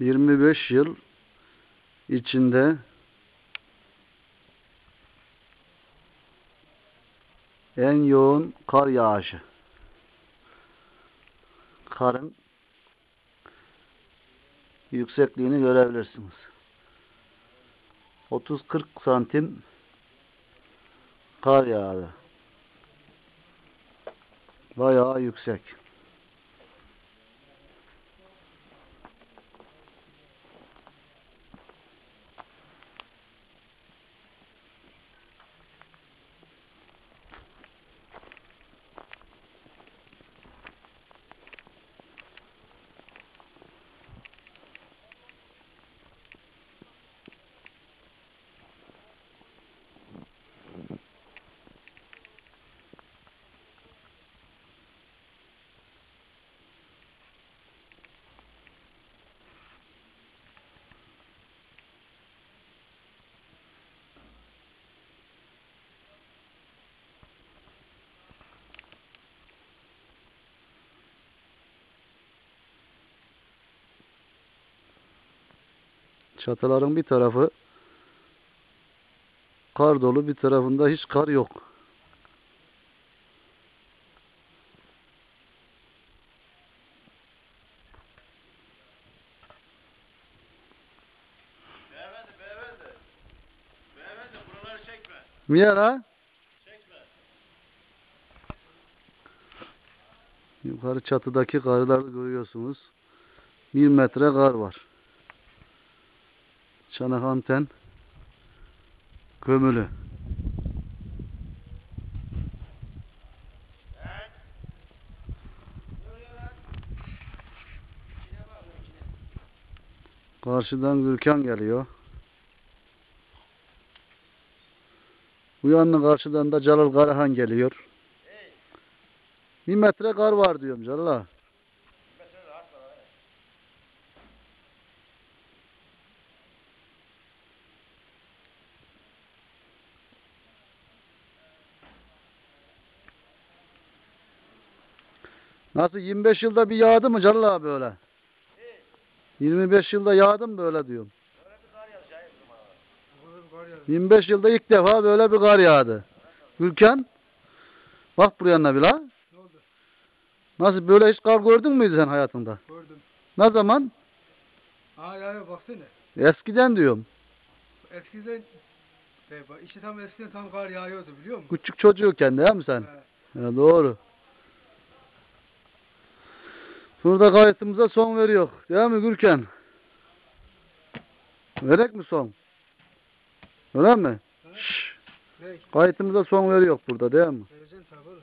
25 yıl içinde en yoğun kar yağışı. Karın yüksekliğini görebilirsiniz. 30-40 santim kar yağdı. Bayağı yüksek. Çatıların bir tarafı kar dolu, bir tarafında hiç kar yok. Çekme. Yukarı çatıdaki karları görüyorsunuz. Bir metre kar var. Çanak anten kömülü. Karşıdan Gürkan geliyor. Bu yanına karşıdan da Celal Karahan geliyor. Bir metre kar var diyorum Celal ağa. Mesela rahat var. ha. Nasıl 25 yılda bir yağdı mı Celal abi öyle? 25 yılda yağdı mı böyle diyorum. Böyle bir kar yağacak Yavrum abi. 25 yılda ilk defa böyle bir kar yağdı. Gülken bak buraya yanına bir la. Ne oldu? Nasıl böyle hiç kar gördün müydü sen hayatında? Gördüm. Ne zaman? Aa ya baksana. Eskiden diyorum. Eskiden işte tam eskiden tam kar yağıyordu biliyor musun? Küçük çocuğuken değil mi sen? He. Ya doğru. Burada kayıtımıza son veriyor. Değil mi Gürken? Verek mi son? Öyle mi? He. Şşş. Kayıtımıza son veriyor burada değil mi? Vereceksin tabii oğlum.